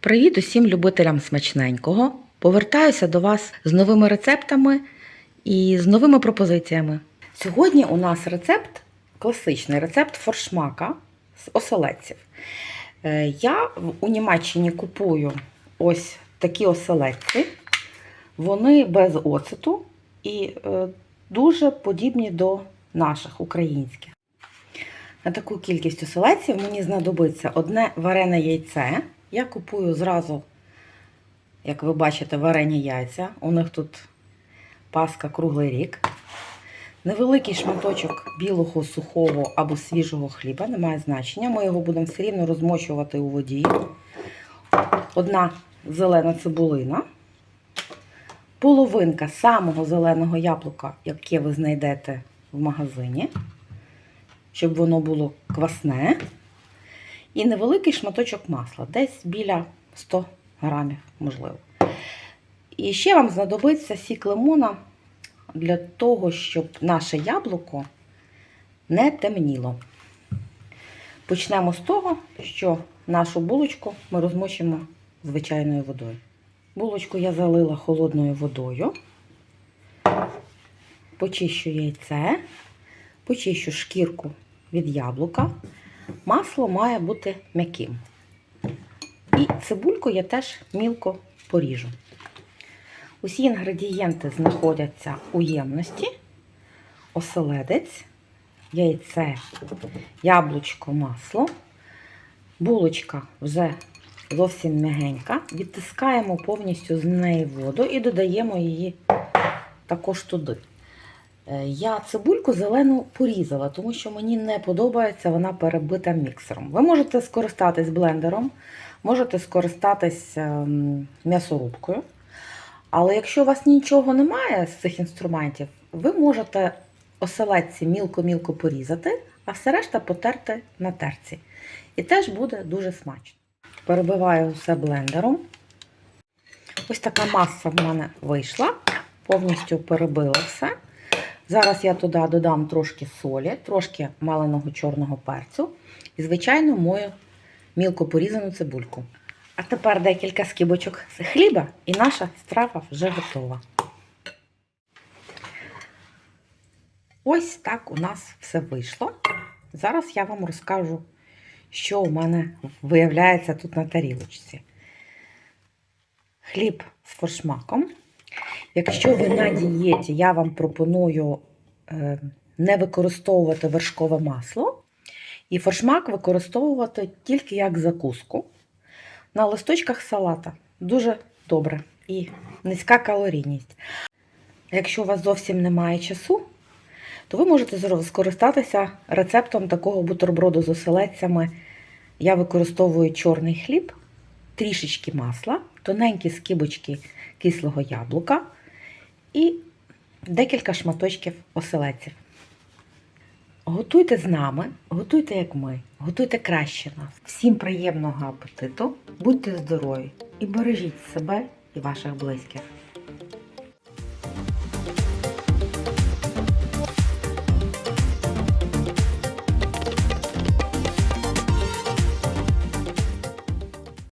Привіт усім любителям смачненького. Повертаюся до вас з новими рецептами і з новими пропозиціями. Сьогодні у нас рецепт, класичний рецепт форшмака з оселедців. Е, Я у Німеччині купую ось такі оселедці. Вони без оцету і е, дуже подібні до наших українських. На таку кількість оселедців мені знадобиться одне варене яйце. Я купую зразу, як ви бачите, варені яйця. У них тут паска круглий рік. Невеликий шматочок білого сухого або свіжого хліба, немає значення. Ми його будемо все рівно розмочувати у воді. Одна зелена цибулина. Половинка самого зеленого яблука, яке ви знайдете в магазині, щоб воно було квасне. І невеликий шматочок масла, десь біля 100 грамів, можливо. І ще вам знадобиться сік лимона для того, щоб наше яблуко не темніло. Почнемо з того, що нашу булочку ми розмочимо звичайною водою. Булочку я залила холодною водою, почищу яйце, почищу шкірку від яблука. Масло має бути м'яким. І цибульку я теж мілко поріжу. Усі інгредієнти знаходяться у ємності, оселедець, яйце, яблучко, масло. Булочка вже зовсім м'ягенька. Відтискаємо повністю з неї воду і додаємо її також туди. Е, Я цибульку зелену порізала, тому що мені не подобається вона перебита міксером. Ви можете скористатись блендером, можете скористатись ем, м'ясорубкою. Але якщо у вас нічого немає з цих інструментів, ви можете оселедці мілко-мілко порізати, а все решта потерти на терці. І теж буде дуже смачно. Перебиваю все блендером. Ось така маса в мене вийшла, повністю перебила все. Зараз я туди додам трошки солі, трошки маленого чорного перцю і, звичайно, мою мілко порізану цибульку. А тепер декілька скибочок з хліба, і наша страва вже готова. Ось так у нас все вийшло. Зараз я вам розкажу, що у мене виявляється тут на тарілочці. Хліб з форшмаком. Якщо ви на дієті, я вам пропоную е, не використовувати вершкове масло і форшмак використовувати тільки як закуску на листочках салата. Дуже добре і низька калорійність. Якщо у вас зовсім немає часу, то ви можете скористатися рецептом такого бутерброду з оселедцями. Я використовую чорний хліб, трішечки масла, тоненькі скибочки кислого яблука і декілька шматочків оселедців. Готуйте з нами, готуйте як ми, готуйте краще нас. Всім приємного апетиту, будьте здорові і бережіть себе і ваших близьких.